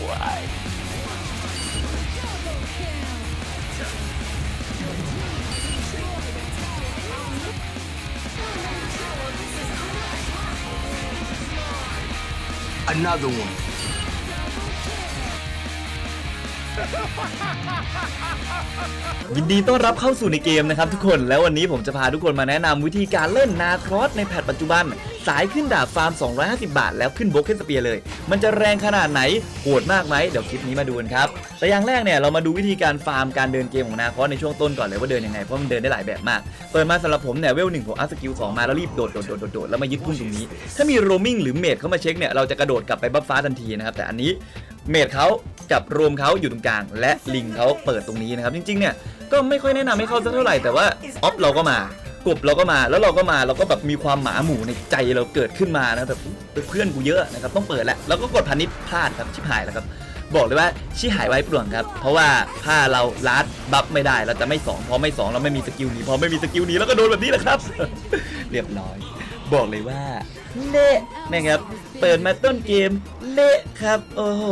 Yeah, boy. Another one. ยินดีต้อนรับเข้าสู่ในเกมนะครับทุกคนแล้ววันนี้ผมจะพาทุกคนมาแนะนำวิธีการเล่นนาครอสในแพทปัจจุบัน สายขึ้นดาบฟาร์ม 250 บาท แล้วขึ้นโบกเกนสเปียร์เลย มันจะแรงขนาดไหนโหดมากไหมเดี๋ยวคลิปนี้มาดูกันครับ แต่อย่างแรกเนี่ยเรามาดูวิธีการฟาร์มการเดินเกมของนาคอสในช่วงต้นก่อนเลยว่าเดินยังไงเพราะมันเดินได้หลายแบบมากเปิดมาสำหรับผมเนี่ยเวลหนึ่งผมอัพสกิลสองมาแล้วรีบโดดโดดโดดโดดแล้วมายึดพุ่มตรงนี้ ถ้ามีโรมิงหรือเมดเข้ามาเช็คเนี่ยเราจะกระโดดกลับไปบัฟฟ้าทันทีนะครับแต่อันนี้เมดเขากับรวมเขาอยู่ตรงกลาง และลิงเขาเปิดตรงนี้นะครับจริงๆเนี่ยก็ไม่ค่อยแนะนำให้เข้าสักเท่าไหร่แต่ว่าออฟเราก็มา กบเราก็มาแล้วเราก็มาเราก็แบบมีความหมาหมูในใจเราเกิดขึ้นมานะแบบเพื่อนกูเยอะนะครับต้องเปิดแหละแล้วก็กดพันนิดพลาดครับชิบหายแล้วครับบอกเลยว่าชิหายไว้ปล่วงครับ เพราะว่าถ้าเราลัดบัฟไม่ได้เราจะไม่สองพอไม่สองเราไม่มีสกิลหนี้พอไม่มีสกิลหนี้แล้วก็โดนแบบนี้แหละครับ เรียบร้อย บอกเลยว่าเละนะครับเปิดมาต้นเกมเละครับโอ้โห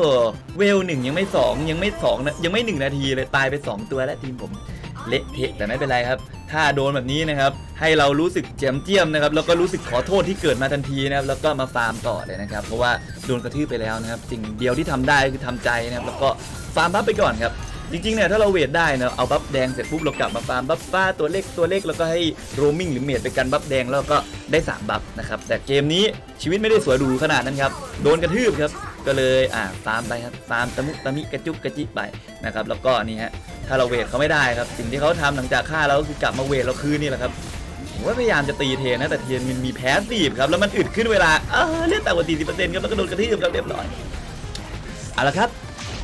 เวลหนึ่งยังไม่สองยังไม่สองนะยังไม่หนึ่งนาทีเลยตายไปสองตัวแล้วทีมผม เละเทะแต่ไม่เป็นไรครับ ถ้าโดนแบบนี้นะครับ ให้เรารู้สึกเจียมเจียมนะครับ แล้วก็รู้สึกขอโทษที่เกิดมาทันทีนะครับ แล้วก็มาฟาร์มต่อเลยนะครับ เพราะว่าโดนกระทืบไปแล้วนะครับ สิ่งเดียวที่ทำได้คือทำใจนะครับ แล้วก็ฟาร์มบัฟไปก่อนครับ จริงๆเนี่ยถ้าเราเวทได้นะเอาบัฟแดงเสร็จปุ๊บเรากลับมาฟาร์มบัฟฟ้าตัวเล็กตัวเล็กแล้วก็ให้โรมิงหรือเมดไปกันบัฟแดงแล้วก็ได้สามบัฟนะครับ แต่เกมนี้ชีวิตไม่ได้สวยหรูขนาดนั้นครับ โดนกระทืบครับ ก็เลยอ่าฟาร์มไปครับ ฟาร์มตะมุตะมิกระจุกกระจิไปนะครับ แล้วก็นี่ฮะ ถ้าเราเวทเขาไม่ได้ครับ สิ่งที่เขาทำหลังจากฆ่าเราก็คือกลับมาเวทเราคืนนี่แหละครับผมว่าพยายามจะตีเทนนะแต่เทนมันมีแพ้สีบครับแล้วมันอึดขึ้นเวลาเออเลือดต่ำกว่า40%ครับแล้วก็โดนกระทืบครับเรียบร้อยเอาละครับ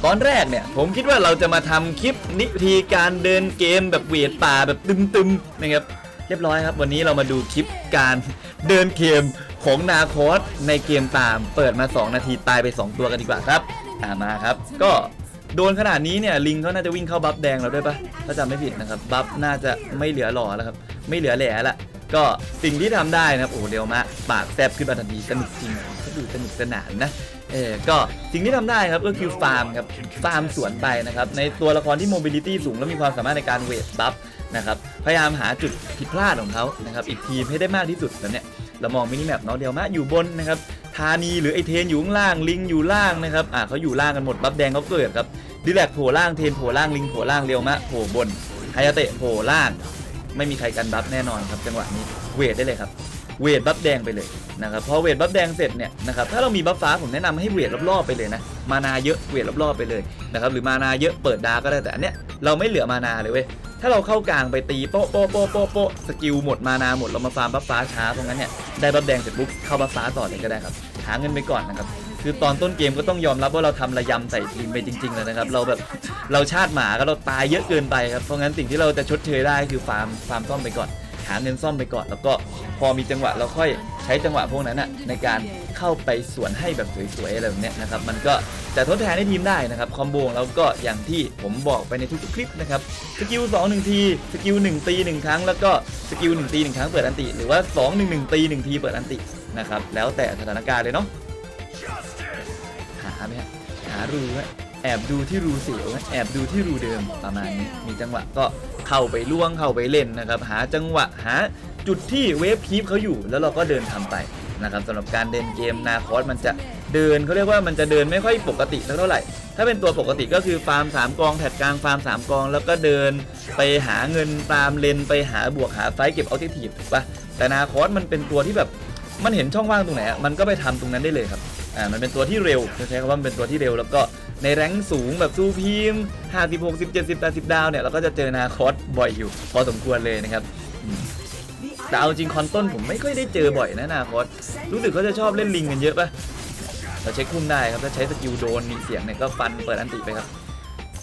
ตอนแรกเนี่ยผมคิดว่าเราจะมาทำคลิปนิธีการเดินเกมแบบเวทป่าแบบตึมๆนะครับเรียบร้อยครับ วันนี้เรามาดูคลิปการเดินเกมของนาคอสในเกมตาม เปิดมา 2 นาทีตายไป 2 ตัวกันดีกว่าครับอ่ามาครับ ก็ โดนขนาดนี้เนี่ยลิงเขาน่าจะวิ่งเข้าบัฟแดงเราด้วยปะถ้าจำไม่ผิดนะครับบัฟน่าจะไม่เหลือหล่อแล้วครับไม่เหลือแหล่ละก็สิ่งที่ทำได้นะครับโอ้เร็วมากปากแซบขึ้นมาทันทีสนุกจริงก็ดูสนุกสนานนะเออก็สิ่งที่ทำได้ครับก็คือฟาร์มครับฟาร์มสวนไปนะครับในตัวละครที่โมบิลิตี้สูงและมีความสามารถในการเวทบัฟนะครับพยายามหาจุดผิดพลาดของเขานะครับอีกทีมให้ได้มากที่สุดแล้วเนี่ยเรามองมินิแมปเนาะเดียวมะอยู่บนนะครับ ธานีหรือไอเทนอยู่ข้างล่างลิงอยู่ล่างนะครับอ่าเขาอยู่ล่างกันหมดบัฟแดงเขาเกิดครับดิแลกโผล่ล่างเทนโผล่ล่างลิงโผล่ล่างเรียวมะโผล่บนไฮยาเตะโผล่ล่าง ไม่มีใครกันบัฟแน่นอนครับจังหวะนี้เวทได้เลยครับเวทบัฟแดงไปเลยนะครับพอเวทบัฟแดงเสร็จเนี่ยนะครับถ้าเรามีบัฟฟ้าผมแนะนำให้เวทรอบๆไปเลยนะมานาเยอะเวทรอบๆไปเลยนะครับหรือมานาเยอะเปิดดากก็ได้แต่อันเนี้ยเราไม่เหลือมานาเลยเว้ย ถ้าเราเข้ากลางไปตีโป๊ะโป๊ะโป๊ะโป๊ะโป๊ะสกิลหมดมานาหมดเรามาฟาร์มบัฟฟ้าช้าตรงนั้นเนี่ยได้บัฟแดงเสร็จปุ๊บเข้าบัฟฟ้าต่อเลยก็ได้ครับหาเงินไปก่อนนะครับคือตอนต้นเกมก็ต้องยอมรับว่าเราทำระยำใส่ทีมไปจริงๆเลยนะครับเราแบบเราชาติหมาก็เราตายเยอะเกินไปครับเพราะงั้นสิ่งที่เราจะชดเชยได้คือฟาร์มฟาร์มซ่อมไปก่อน หาเงินซ่อมไปก่อน แล้วก็พอมีจังหวะเราค่อยใช้จังหวะพวกนั้นนะในการเข้าไปสวนให้แบบสวยๆอะไรแบบเนี้ยนะครับมันก็จะทดแทนให้ทีมได้นะครับคอมโบของเราก็อย่างที่ผมบอกไปในทุกๆคลิปนะครับสกิล2 1ทีสกิล1ตี1ครั้งแล้วก็สกิล1ตี1ครั้งเปิดอันติหรือว่า 2 1 1ตี1ทีเปิดอันตินะครับแล้วแต่สถานการณ์เลยเนาะหาไหมฮะหารูไหมแอบดูที่รูเสียวไหมแอบดูที่รูเดิมประมาณนี้มีจังหวะก็ เข้าไปล่วงเข้าไปเล่นนะครับ หาจังหวะหาจุดที่เวฟคีปเขาอยู่ แล้วเราก็เดินทำไปนะครับสำหรับการเดินเกมนาคอสมันจะเดินเขาเรียกว่ามันจะเดินไม่ค่อยปกติสักเท่าไหร่ ถ้าเป็นตัวปกติก็คือฟาร์ม3กองแถดกลางฟาร์ม3กอง แล้วก็เดินไปหาเงินตามเลนไปหาบวกหาไฟเก็บเอาทิทีฟถูกปะแต่นาคอสมันเป็นตัวที่แบบมันเห็นช่องว่างตรงไหนมันก็ไปทำตรงนั้นได้เลยครับอ่ามันเป็นตัวที่เร็วใช้คำว่ามันเป็นตัวที่เร็วแล้วก็ ในแรงสูงแบบสู้พีม50 60 70 80 ดาวเนี่ยเราก็จะเจอนาคอสบ่อยอยู่ พอสมควรเลยนะครับแต่เอาจริงคอนต้นผมไม่ค่อยได้เจอบ่อยนะนาคอสรู้สึกเขาจะชอบเล่นลิงกันเยอะปะเราเช็คคุ้มได้ครับถ้าใช้สกิลโดนมีเสียงเนี่ยก็ฟันเปิดอันติไปครับ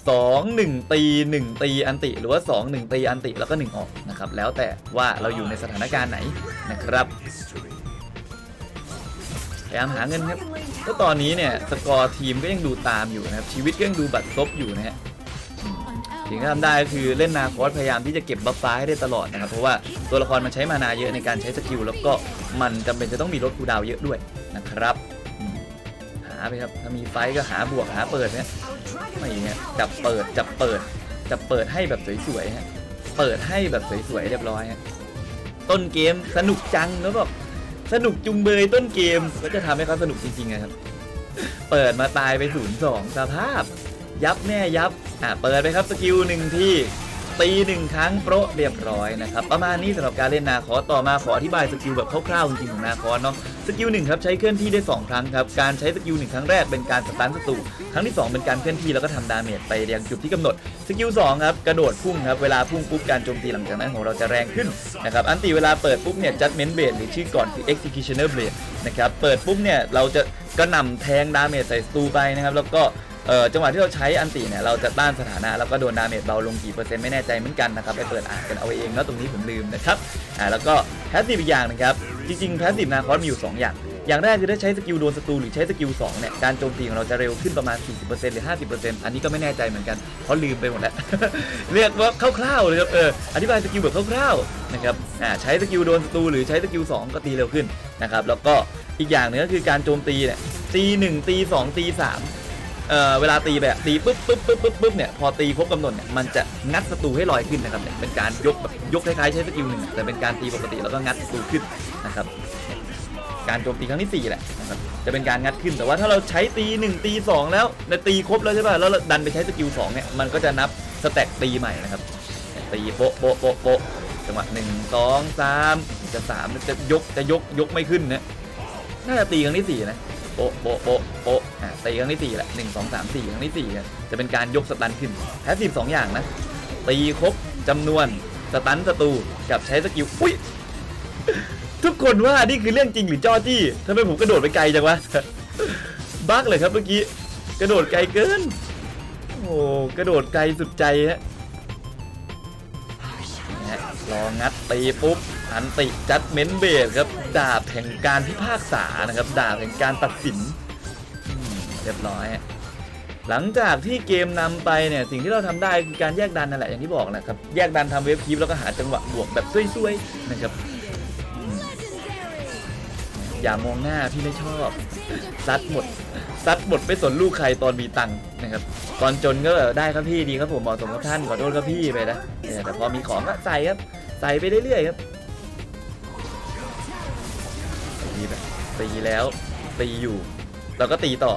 สองหนึ่งตีหนึ่งตีอันติ หรือว่าสองหนึ่งตีอันติแล้วก็หนึ่งออกนะครับแล้วแต่ว่าเราอยู่ในสถานการณ์ไหนนะครับ พยายามหาเงินครับก็ตอนนี้เนี่ยสกอร์ทีมก็ยังดูตามอยู่นะครับชีวิตก็ยังดูบัตรซบอยู่นะฮะสิ่งที่ทำได้ก็คือเล่นนาคอสพยายามที่จะเก็บบัฟฟ้าให้ได้ตลอดนะครับเพราะว่าตัวละครมันใช้มานาเยอะในการใช้สกิลแล้วก็มันจำเป็นจะต้องมีลดคูดาวเยอะด้วยนะครับ หาไปครับถ้ามีไฟก็หาบวกหาเปิดเนี่ยไม่อย่างเงี้ยจับเปิดจับเปิดจับเปิดให้แบบสวยๆฮะเปิดให้แบบสวยๆเรียบร้อยฮะต้นเกมสนุกจังแล้วแบบ สนุกจุงเบยต้นเกมก็จะทำให้เขาสนุกจริงๆนะครับ เปิดมาตายไปศูนย์สองสภาพ ยับแน่ยับ อะ เปิดไปครับสกิลหนึ่งที่ ตีหนึ่งครั้งโปรเรียบร้อยนะครับ ประมาณนี้สำหรับการเล่นนาคอต่อมาขออธิบายสกิลแบบคร่าวๆจริงๆของนาคอเนาะสกิลหนึ่งครับใช้เคลื่อนที่ได้2ครั้งครับการใช้สกิลหนึ่งครั้งแรกเป็นการสตันศัตรูครั้งที่ 2 เป็นการเคลื่อนที่แล้วก็ทำดาเมจไปยังจุดที่กำหนดสกิล2ครับกระโดดพุ่งครับเวลาพุ่งปุ๊บการโจมตีหลังจากนั้นของเราจะแรงขึ้นนะครับอันตีเวลาเปิดปุ๊บเนี่ย judgment blade หรือชื่อก่อนคือ executioner blade นะครับเปิดปุ๊บเนี่ยเราจะกระหน่ำแทงดาเมจใส่ศัตรูไปนะครับแล้วก็ เออจังหวะที่เราใช้อันติเนี่ยเราจะต้านสถานะแล้วก็โดนดาเมจเบาลงกี่เปอร์เซ็นต์ไม่แน่ใจเหมือนกันนะครับไปเปิดอ่านกันเอาเองแล้วตรงนี้ผมลืมนะครับอ่าแล้วก็แพสซีฟอีกอย่างนะครับจริงๆแพสซีฟนาคอสมีอยู่ 2 อย่าง อย่างแรกคือถ้าใช้สกิลโดนศัตรูหรือใช้สกิล2เนี่ยการโจมตีของเราจะเร็วขึ้นประมาณ 40%หรือ 50%อันนี้ก็ไม่แน่ใจเหมือนกันเพราะลืมไปหมดแล้วเรียกว่าคร่าวๆเลยครับเอออธิบายสกิลแบบคร่าวๆนะครับอ่าใช้สกิลโดนศัตรูหรือใช้สกิล2ก็ตีเร็วขึ้นนะครับแล้วก็อีกอย่างนึงก็คือการโจมตีเนี่ยตี1ตี2ตี3 เอ่อเวลาตีแบบตีปุ๊บปุ๊บปุ๊บปุ๊บปุ๊บเนี่ยพอตีครบกำหนดเนี่ยมันจะงัดศัตรูให้ลอยขึ้นนะครับเนี่ยเป็นการยกแบบยกคล้ายๆใช้สกิลหนึ่งแต่เป็นการตีปกติแล้วก็งัดศัตรูขึ้นนะครับการโจมตีครั้งที่สี่แหละนะครับจะเป็นการงัดขึ้นแต่ว่าถ้าเราใช้ตีหนึ่งตีสองแล้วในตีครบแล้วใช่ป่ะแล้วเราดันไปใช้สกิลสองเนี่ยมันก็จะนับสแต็กตีใหม่นะครับตีโปะโปะโปะโปะจังหวะหนึ่งสองสามจะสามจะยกจะยกยกไม่ขึ้นนะน่าจะตีครั้งที่สี่นะ โปะโปะโปะโปะอะตีครั้งที่สี่แหละหนึ่งสองสามสี่ครั้งที่สี่อะจะเป็นการยกสตันขึ้นแพสซีฟสองอย่างนะ ตีครบจำนวนสตันศัตรูกับใช้สกิลอุ้ยทุกคนว่านี่คือเรื่องจริงหรือจอจี้ทำไมผมกระโดดไปไกลจังวะบั๊กเลยครับเมื่อกี้กระโดดไกลเกิน โอ้กระโดดไกลสุดใจฮะนี่ฮะรองัดตีปุ๊บ อันติจัดเมนเบดครับ ดาบแห่งการพิพากษานะครับ ดาบแห่งการตัดสินเรียบร้อยฮะหลังจากที่เกมนำไปเนี่ยสิ่งที่เราทำได้คือการแยกดันนั่นแหละอย่างที่บอกนะครับ แยกดันทำเวฟคีปแล้วก็หาจังหวะบวกแบบซวยๆนะครับอย่ามองหน้าพี่ไม่ชอบซัดหมดซัดหมดไปสนลูกใครตอนมีตังค์นะครับ ตอนจนก็ได้ครับพี่ดีครับผมเหมาะสมกับท่านขอโทษครับพี่ไปนะแต่พอมีของก็ใส่ครับ ใส่ไปเรื่อยๆครับ ตีแล้วตีอยู่ เราก็ตีต่อ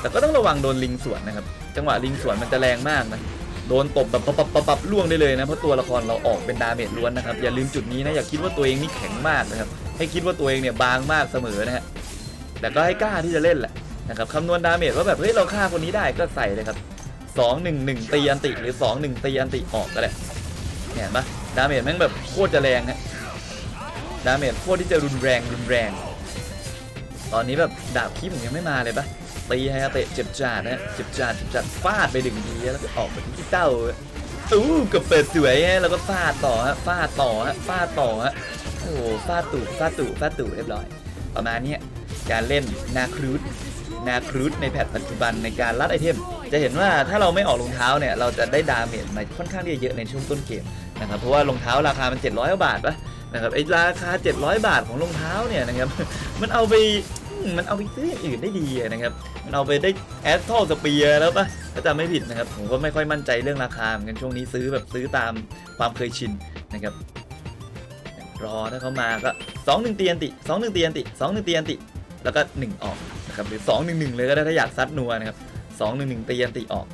แต่ก็ต้องระวังโดนลิงสวนนะครับ จังหวะลิงสวนมันจะแรงมากนะโดนตบแบบปับปับปับปับล่วงได้เลยนะเพราะตัวละครเราออกเป็นดาเมจล้วนนะครับอย่าลืมจุดนี้นะอย่าคิดว่าตัวเองนี่แข็งมากนะครับให้คิดว่าตัวเองเนี่ยบางมากเสมอนะฮะแต่ก็ให้กล้าที่จะเล่นแหละนะครับคำนวณดาเมจว่าแบบเฮ้ยเราฆ่าคนนี้ได้ก็ใส่เลยครับสองหนึ่งหนึ่งตีอันติหรือสองหนึ่งตีอันติออกก็ได้เนี่ยเห็นปะดาเมจแม่งแบบโคตรจะแรงฮะดาเมจโคตรที่จะรุนแรงรุนแรง ตอนนี้แบบดาบคีผมยังไม่มาเลยปะตีให้เตะเจ็บจัดนะเจ็บจัดเจ็บจัดฟาดไปดึงทีแล้วก็ออกไปที่เต้าอู้กับเปิดสวยฮะแล้วก็ฟาดต่อฮะฟาดต่อฮะฟาดต่อฮะโอ้ฟาดตู่ฟาดตู่ฟาดตู่เรียบร้อย ประมาณนี้การเล่นนาครูดนาครูดในแพทปัจจุบันในการลัดไอเทม จะเห็นว่าถ้าเราไม่ออกรองเท้าเนี่ยเราจะได้ดาเมจมาค่อนข้างที่จะเยอะในช่วงต้นเกมนะครับเพราะว่ารองเท้าราคามัน700กว่าบาทปะ นะครับไอราคา 700 บาทของรองเท้าเนี่ยนะครับมันเอาไปมันเอาไปซื้ออย่างอื่นได้ดีนะครับมันเอาไปได้แอสทอลสเปียแล้วปะถ้าจำไม่ผิดนะครับผมก็ไม่ค่อยมั่นใจเรื่องราคาเหมือนกันช่วงนี้ซื้อแบบซื้อตามความเคยชินนะครับรอถ้าเขามาก็สองหนึ่งเตียนติสองหนึ่งเตียนติสองหนึ่งเตียนติแล้วก็หนึ่งออกนะครับหรือสองหนึ่งหนึ่งเลยก็ได้ถ้าอยากซัดนัวนะครับสองหนึ่งหนึ่งเตียนติออก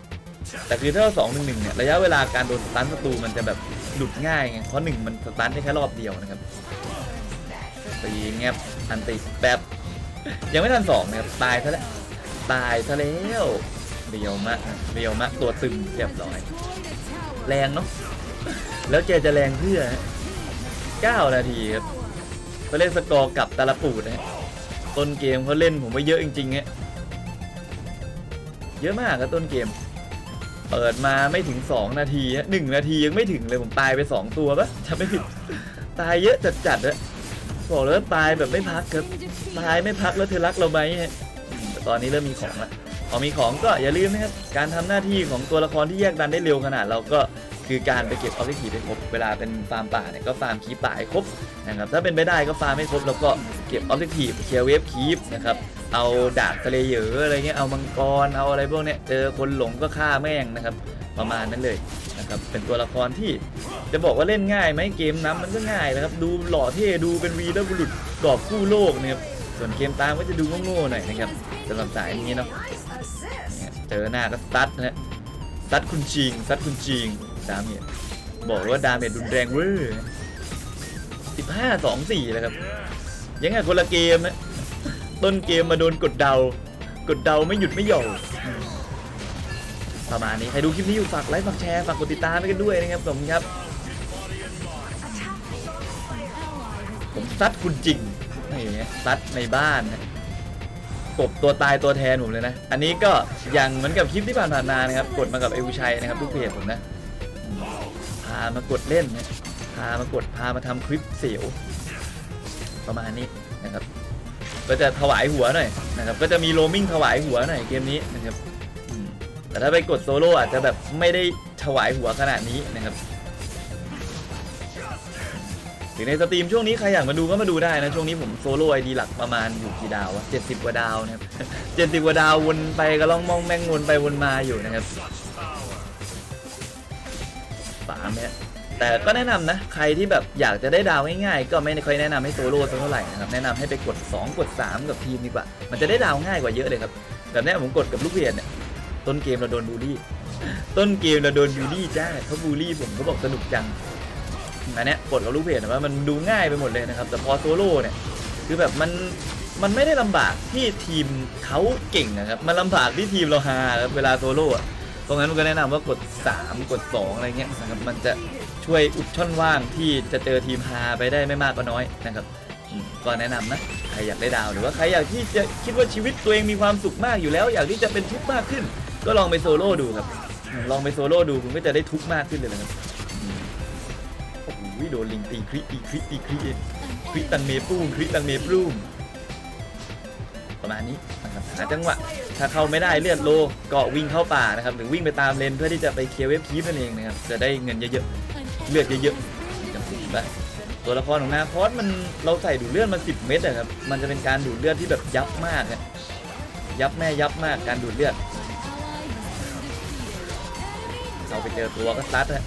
แต่คือถ้าสองหนึ่งหนึ่งเนี่ยระยะเวลาการโดนตันศัตรูมันจะแบบ หลุดง่ายไงเพราะหนึ่งมันสตันได้แค่รอบเดียวนะครับตีเงียบอันติแบบยังไม่ทันสองนะครับตายซะแล้วตายซะแล้วเบียวมากเบียวมากตัวตึงเรียบร้อย แรงเนาะแล้วแกจะแรงเพื่อฮะ9นาทีครับเขาเล่นสกอร์กับตาลปูดนะฮะต้นเกมเขาเล่นผมว่าเยอะจริงๆฮะเยอะมากครับต้นเกม เปิดมาไม่ถึง 2 นาทีหนึ่งนาทียังไม่ถึงเลยผมตายไป 2 ตัวปะจำไม่ผิดตายเยอะจัดๆอะบอกเลยตายแบบไม่พักครับตายไม่พักแล้วเธอรักเราไหมแต่ตอนนี้เริ่มมีของละพอมีของก็อย่าลืมนะครับการทำหน้าที่ของตัวละครที่แยกดันได้เร็วขนาดเราก็คือการไปเก็บออบเจกตีไปครบเวลาเป็นฟาร์มป่าเนี่ยก็ฟาร์มคีปป่าให้ครบนะครับถ้าเป็นไปได้ก็ฟาร์มให้ครบแล้วก็เก็บออบเจกตีเคลียร์เวฟคีปนะครับ เอาดาบทะเลเยออะไรเงี้ยเอามังกรเอาอะไรพวกเนี้ยเจอคนหลงก็ฆ่าแม่งนะครับ ประมาณนั้นเลยนะครับเป็นตัวละครที่จะบอกว่าเล่นง่ายไหมเกมน้ำมันก็ง่ายนะครับ ดูหล่อเท่ดูเป็นวีรบุรุษกอบกู้โลกนะครับส่วนเกมตามก็จะดูโง่ๆหน่อยนะครับสำหรับสายนี้เนาะเจอหน้าก็ซัดนะฮะซัดคุณจิงซัดคุณจิงดาเมจบอกเลยว่าดาเมจรุนแรงเว้ยสิบห้าสองสี่แล้วครับยังไงคนละเกมนะ ต้นเกมมาโดนกดเดากดเดาไม่หยุดไม่หย่อนประมาณนี้ใครดูคลิปนี้อยู่ฝากไลค์ฝากแชร์ฝากกดติดตามไปกันด้วยนะครับผมครับ ผมซัดคุณจริงนี่ซัดในบ้านนะกบตัวตายตัวแทนผมเลยนะ อันนี้ก็อย่างเหมือนกับคลิปที่ผ่านๆมานะครับ กดมากับเอวชัยนะครับทุกเพจผมนะ พามากดเล่นนะ พามากดพามาทำคลิปเสียว ประมาณนี้นะครับ ก็จะถวายหัวหน่อยนะครับก็จะมีโรมิ่งถวายหัวหน่อยเกมนี้นะครับแต่ถ้าไปกดโซโล่อาจจะแบบไม่ได้ถวายหัวขนาดนี้นะครับหรือในสตรีมช่วงนี้ใครอยากมาดูก็มาดูได้นะ ช่วงนี้ผมโซโล่ไอดีหลักประมาณอยู่กี่ดาววะเจ็ดสิบกว่าดาวนะครับเจ็ดสิบกว่าดาววนไปก็ล่องมองแมงวนไปวนมาอยู่นะครับสามเนี่ย แต่ก็แนะนำนะ ใครที่แบบอยากจะได้ดาวง่ายๆ ก็ไม่ค่อยแนะนำให้โซโล่สักเท่าไหร่นะครับ แนะนำให้ไปกด 2 กด 3 กับทีมดีกว่า มันจะได้ดาวง่ายกว่าเยอะเลยครับ แบบเนี้ยผมกดกับลูกเพียนเนี่ย ต้นเกมเราโดนบูลลี่ ต้นเกมเราโดนบูลลี่จ้าเขาบูลลี่ผมเขาบอกสนุกจังอันเนี้ยกดกับลูกเพจว่ามันดูง่ายไปหมดเลยนะครับ แต่พอโซโล่เนี่ย คือแบบมันมันไม่ได้ลำบากที่ทีมเขาเก่งนะครับ มันลำบากที่ทีมเราฮาครับเวลาโซโล่อะเพราะงั้นมันก็แนะนำว่ากด 3 กด 2 อะไรเงี้ยนะครับมันจะ ช่วยอุดช่องว่างที่จะเจอทีมฮาไปได้ไม่มากก็น้อยนะครับก็แนะนำนะใครอยากได้ดาวหรือว่าใครอยากที่จะคิดว่าชีวิตตัวเองมีความสุขมากอยู่แล้ว อยากที่จะเป็นทุกข์มากขึ้น ก็ลองไปโซโล่ดูครับ ลองไปโซโล่ดูคุณก็จะได้ทุกข์มากขึ้นเลยนะครับโอ้โหโดนลิงตีคริตีคริตีคริคริตังเมปรุมคริตังเมปรุมประมาณนี้นะครับหาจังหวะถ้าเข้าไม่ได้เลือดโลก็วิ่งเข้าป่านะครับหรือวิ่งไปตามเลนเพื่อที่จะไปเคลียร์เว็บคีฟนั่นเองนะครับจะได้เงินเยอะๆ เลือดเยอะๆจำเป็นะตัวละครของนาคอสมันเราใส่ดูดเลือดมา 10 เม็ดอะครับ มันจะเป็นการดูดเลือดที่แบบยับมากอะยับแม่ยับมากการดูดเลือด เราไปเจอตัวก็ซัดอะ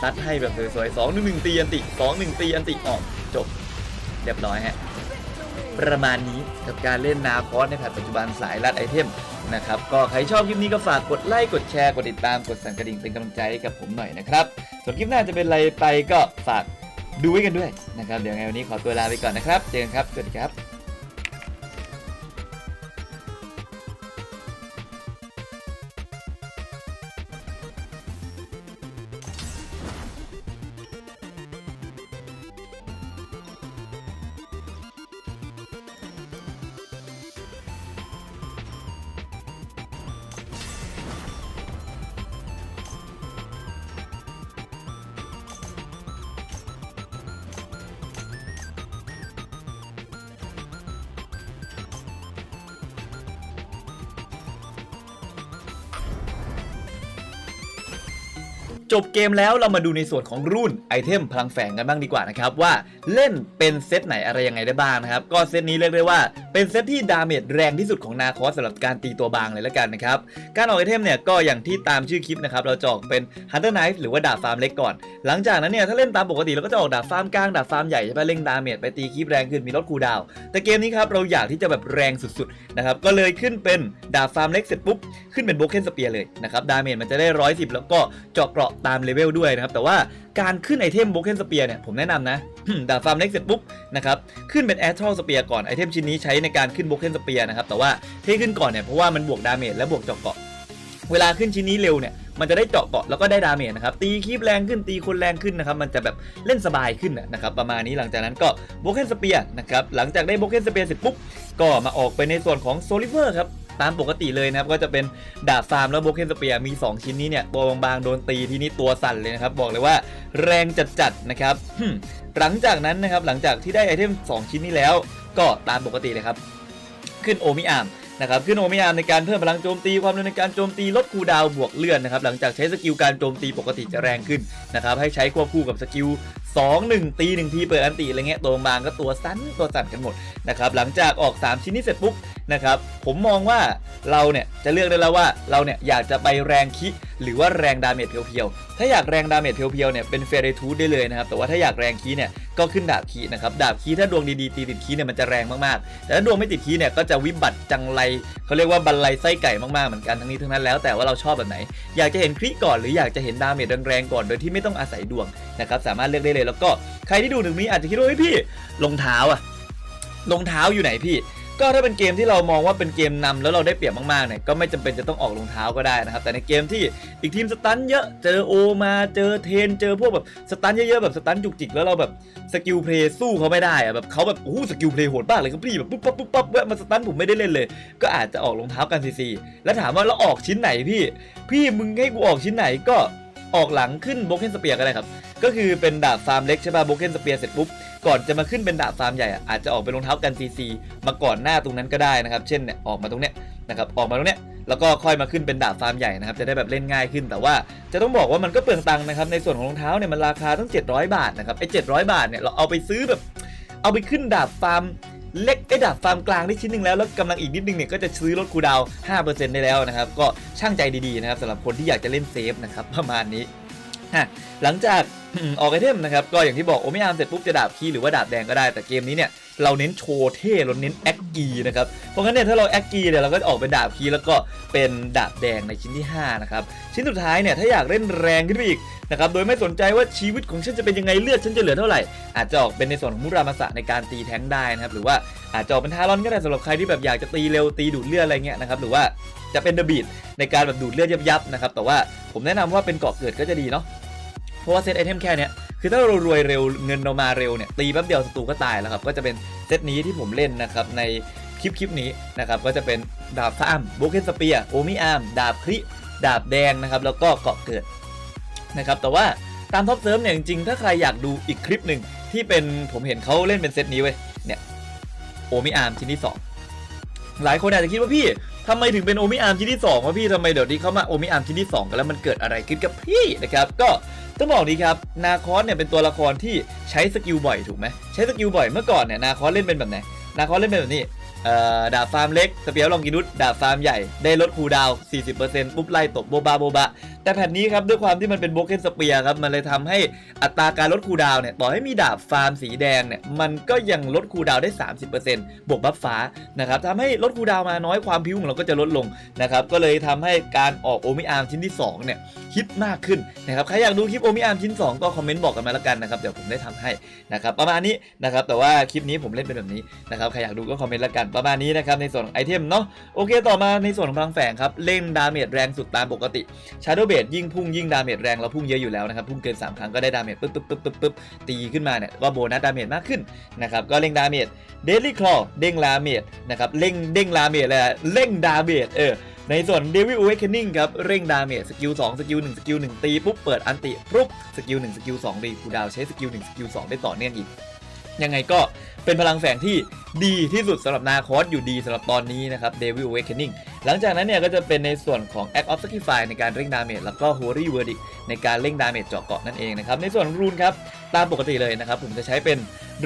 ซัดให้แบบสวยๆสองหนึ่งหนึ่งตีอันติสองหนึ่งตีอันติออกจบเรียบร้อยฮะประมาณนี้กับการเล่นนาคอสในแพทปัจจุบันสายลัดไอเทมนะครับ ก็ใครชอบคลิปนี้ก็ฝากกดไลค์กดแชร์กดติดตามกดสั่นกระดิ่งเป็นกำลังใจให้กับผมหน่อยนะครับ ส่วนคลิปหน้าจะเป็นอะไรไปก็ฝากดูไว้กันด้วยนะครับ เดี๋ยวไงวันนี้ขอตัวลาไปก่อนนะครับ เจอกันครับ สวัสดีครับ จบเกมแล้วเรามาดูในส่วนของรุ่นไอเทมพลังแฝงกันบ้างดีกว่านะครับว่าเล่นเป็นเซตไหนอะไรยังไงได้บ้างนะครับก็เซตนี้เรียกได้ว่าเป็นเซตที่ดาเมจแรงที่สุดของนาคอสสำหรับการตีตัวบางเลยละกันนะครับ การออกไอเทมเนี่ยก็อย่างที่ตามชื่อคลิปนะครับ เราจะออกเป็น Hunter Knife หรือว่าดาบฟาร์มเล็กก่อน หลังจากนั้นเนี่ยถ้าเล่นตามปกติเราก็จะออกดาบฟาร์มกลางดาบฟาร์มใหญ่ใช่ปะเล่งดาเมจไปตีคลิปแรงขึ้นมีลดคูดาวแต่เกมนี้ครับเราอยากที่จะแบบแรงสุดๆนะครับก็เลยขึ้นเป็นดาบฟาร์มเล็กเสร็จปุ๊บขึ้นเป็นโบเคนสเปียร์เลยนะครับดาเมจมันจะได้ร้อยสิบแล้วก็เจาะเกราะตามเลเวลด้วยนะครับแต่ว่าการขึ้นไอเทมโบเคนสเปียร์เนี่ยผมแนะนำนะ ดาบฟาร์มเล็กเสร็จปุ๊บนะครับขึ้นเป็นแอทอลสเปียร์ก่อนไอเทมชิ้นนี้ใช้ในการขึ้นโบเคนสเปียร์นะครับแต่ว่าที่ขึ้นก่อนเนี่ยเพราะว่ามันบวกดาเมจและบวกเจาะเกาะเวลาขึ้นชิ้นนี้เร็วเนี่ยมันจะได้เจาะเกาะแล้วก็ได้ดาเมจนะครับตีคีบแรงขึ้นตีคนแรงขึ้นนะครับมันจะแบบเล่นสบายขึ้นนะครับประมาณนี้หลังจากนั้นก็โบเคนสเปียร์นะครับหลังจากได้โบเคนสเปียร์เสร็จปุ๊บก็มาออกไปในส่วนของโซลิเวอร์ครับ ตามปกติเลยนะครับก็จะเป็นดาบฟาร์มแล้วโบเคนสเปียร์มี 2 ชิ้นนี้เนี่ยตัวบางๆโดนตีที่นี้ตัวสั่นเลยนะครับบอกเลยว่าแรงจัดๆนะครับหลังจากนั้นนะครับหลังจากที่ได้ไอเทม 2 ชิ้นนี้แล้ว ก็ตามปกติเลยครับ ขึ้นโอมิอามนะครับขึ้นโอมิอามในการเพิ่มพลังโจมตีความเร็วในการโจมตีลดคูดาวบวกเลื่อนนะครับหลังจากใช้สกิลการโจมตีปกติจะแรงขึ้นนะครับให้ใช้ควบคู่กับสกิล2 1 ตี1ทีเปิดอันติอะไรเงี้ยตัวบางก็ตัวสั้นตัวสั่นกันหมดนะครับหลังจากออก 3 ชิ้นนี้เสร็จปุ๊บนะครับผมมองว่าเราเนี่ยจะเลือกได้แล้วว่าเราเนี่ยอยากจะไปแรงคิหรือว่าแรงดาเมจเพียวๆ ถ้าอยากแรงดาเมจเพียวๆเนี่ยเป็นเฟรทูดได้เลยนะครับ แต่ว่าถ้าอยากแรงคีเนี่ยก็ขึ้นดาบคีนะครับ ดาบคีถ้าดวงดีๆตีติดคีเนี่ยมันจะแรงมากๆ แต่ถ้าดวงไม่ติดคีเนี่ยก็จะวิบัติจังไรเขาเรียกว่าบันไลไส้ไก่มากๆ เหมือนกันทั้งนี้ทั้งนั้นแล้วแต่ว่าเราชอบแบบไหน อยากจะเห็นคลิก่อนหรืออยากจะเห็นดาเมจแรงๆก่อน โดยที่ไม่ต้องอาศัยดวงนะครับ สามารถเลือกได้เลยแล้วก็ใครที่ดูถึงนี้อาจจะคิดว่าเฮ้ยพี่รองเท้าอะรองเท้าอยู่ไหนพี่ ก็ถ้าเป็นเกมที่เรามองว่าเป็นเกมนำแล้วเราได้เปรียบมากๆเนี่ยก็ไม่จำเป็นจะต้องออกรองเท้าก็ได้นะครับ แต่ในเกมที่อีกทีมสตันเยอะเจอโอมาเจอเทน เจอพวกแบบสตันเยอะๆแบบสตันจุกจิกแล้วเราแบบสกิลเพลย์สู้เขาไม่ได้อะแบบเขาแบบโอ้สกิลเพลย์โหดมากเลยครับพี่แบบปุ๊บปั๊บปุ๊บปั๊บแวะมาสตันผมไม่ได้เล่นเลย ก็อาจจะออกรองเท้ากันซีซีแล้วถามว่าเราออกชิ้นไหนพี่ พี่มึงให้กูออกชิ้นไหนก็ ออกหลังขึ้นโบเกนสเปียร์ก็ได้ครับ ก็คือเป็นดาบฟาร์มเล็กใช่ป่ะโบเกนสเปียร์เสร็จปุ๊บ ก่อนจะมาขึ้นเป็นดาบฟาร์มใหญ่อะอาจจะออกเป็นรองเท้ากันซีซีมาก่อนหน้าตรงนั้นก็ได้นะครับ เช่นเนี่ยออกมาตรงเนี้ยนะครับออกมาตรงเนี้ยแล้วก็ค่อยมาขึ้นเป็นดาบฟาร์มใหญ่นะครับจะได้แบบเล่นง่ายขึ้น แต่ว่าจะต้องบอกว่ามันก็เปลืองตังค์นะครับในส่วนของรองเท้าเนี่ยมันราคาตั้ง700 บาทนะครับไอ้700 บาทเนี่ยเราเอาไปซื้อแบบ เอาไปขึ้นดาบฟาร์ม เล็กไอ้ดาบฟาร์มกลางได้ชิ้นหนึ่งแล้ว แล้วกำลังอีกนิดนึงเนี่ยก็จะซื้อลดคูดาวน์5%ได้แล้วนะครับ ก็ช่างใจดีๆนะครับสำหรับคนที่อยากจะเล่นเซฟนะครับประมาณนี้หลังจาก ออกไอเทมนะครับก็อย่างที่บอกโอไม่อาร์มเสร็จปุ๊บจะดาบคีหรือว่าดาบแดงก็ได้แต่เกมนี้เนี่ยเราเน้นโชว์เท่เราเน้นแอคกีนะครับเพราะงั้นเนี่ยถ้าเราแอคกีเนี่ยเราก็จะออกเป็นดาบคีแล้วก็เป็นดาบแดงในชิ้นที่5นะครับชิ้นสุดท้ายเนี่ยถ้าอยากเล่นแรงขึ้นไปอีกนะครับโดยไม่สนใจว่าชีวิตของฉันจะเป็นยังไงเลือดฉันจะเหลือเท่าไหร่อาจจะออกเป็นในส่วนของมุรามาสะในการตีแท้งได้นะครับหรือว่าอาจจะออกเป็นทารอนก็ได้สำหรับใครที่แบบอยากจะตีเร็วตีดูดเลือดอะไรเงี้ยนะครับหรือว่าจะเป็นเดอะบีดในการแบบดูดเลือดยับๆนะครับแต่ว่าผมแนะนำว่าเป็นเกาะเกิดก็จะดีเนาะ เพราะว่าเซตไอเทมแค่เนี้ยคือถ้าเรารวยเร็วเงินเรามาเร็วเนี่ยตีแป๊บเดียวศัตรูก็ตายแล้วครับก็จะเป็นเซตนี้ที่ผมเล่นนะครับในคลิปคลิปนี้นะครับก็จะเป็นดาบฟาร์มโบเกนสเปียโอมิอาร์มดาบคริดาบแดงนะครับแล้วก็เกาะเกิดนะครับแต่ว่าตามท็อปเซิร์ฟเนี่ยจริงๆถ้าใครอยากดูอีกคลิปหนึ่งที่เป็นผมเห็นเขาเล่นเป็นเซตนี้เว้ยเนี่ยโอมิอาร์มชิ้นที่สองหลายคนอาจจะคิดว่าพี่ทำไมถึงเป็นโอมิอาร์มชิ้นที่สองวะพี่ทำไมเดี๋ยวนี้เขามาโอมิอาร์มชิ้นที่สองกันแล้วมันเกิดอะไรขึ้นกับพี่นะครับก็ ต้องบอกนี้ครับนาคอสเนี่ยเป็นตัวละครที่ใช้สกิลบ่อยถูกไหมใช้สกิลบ่อยเมื่อก่อนเนี่ยนาคอสเล่นเป็นแบบไหนนาคอสเล่นเป็นแบบนี้ดาบฟาร์มเล็กสเปียร์ลองกินุดดาบฟาร์มใหญ่ได้ลดคูดาว 40%ปุ๊บไล่ตบโบบาโบบะแต่แผ่นนี้ครับด้วยความที่มันเป็นโบเกนสเปียร์ครับมันเลยทำให้อัตราการลดคูดาวเนี่ยต่อให้มีดาบฟาร์มสีแดงเนี่ยมันก็ยังลดคูดาวได้ 30%บวกบัฟฟ้านะครับทำให้ลดคูดาวมาน้อยความพิ้วของเราก็จะลดลงนะครับก็เลยทำให้การออกโอมิอาร์มชิ้นที่สองเนี่ยฮิตมากขึ้นนะครับใครอยากดูคลิปโอมิอาร์มชิ้น 2 ก็คอมเมนต์บอกกันมาแล้วกันนะครับเดี๋ยวผมได้ทำให้นะครับประมาณนี้นะครับแต่ว่าคลิปนี้ผมเล่นเป็นแบบนี้นะครับใครอยากดูก็คอมเมนต์แล้วกันประมาณนี้นะครับในส่วนของไอเทมเนาะโอเค ต่อมาในส่วนของพลังแฝงครับเล่นดาเมจแรงสุดตามปกติ Shadow b a s ยิ่งพุ่งยิ่งดาเมจแรงเราพุ่งเยอะอยู่แล้วนะครับพุ่งเกิน 3 ครั้งก็ได้ดาเมจปึ๊บปึ๊บปึ๊บปึ๊บปึ๊บตีขึ้นมาเนี่ยก็โบนัสดาเมจมากขึ้นนะครับก็เล่งดาเมจ Daily Claw เด้งดาเมจนะครับเร่งเด้งดาเมจเลยอะเร่งดาเมจเออในส่วน Devil Awakening ครับ เร่งดาเมจสกิล2สกิล1สกิล1ตี ปุ๊บ เปิดอันติปุ๊บสกิล1สกิล2รีคูดาวใช้สกิล1สกิล2ได้ต่อเนื่องอีก ยังไงก็เป็นพลังแฝงที่ดีที่สุดสำหรับนาคอสอยู่ดีสำหรับตอนนี้นะครับ Devil Awakening หลังจากนั้นเนี่ยก็จะเป็นในส่วนของ Act of Sacrifice ในการเร่งดาเมจแล้วก็ Holy Verdict ในการเร่งดาเมจเจาะเกาะนั่นเองนะครับ ในส่วนของรูนครับ ตามปกติเลยนะครับ ผมจะใช้เป็น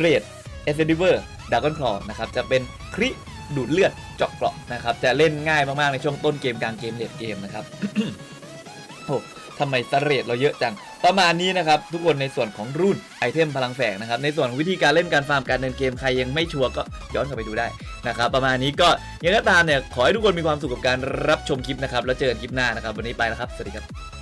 Red e s c e n d i v e r Dragon Claw นะครับ จะเป็นคริดูดเลือดเจาะเกาะนะครับ จะเล่นง่ายมากๆในช่วงต้นเกมกลางเกมเลดเกมนะครับโอ้ทำไมสเรทเราเยอะจัง ประมาณนี้นะครับทุกคนในส่วนของรุ่นไอเทมพลังแฝงนะครับในส่วนวิธีการเล่นการฟาร์มการเดินเกมใครยังไม่ชัวร์ก็ย้อนกลับไปดูได้นะครับประมาณนี้ก็ยังไงก็ตามเนี่ยขอให้ทุกคนมีความสุขกับการรับชมคลิปนะครับแล้วเจอกันคลิปหน้านะครับวันนี้ไปแล้วครับสวัสดีครับ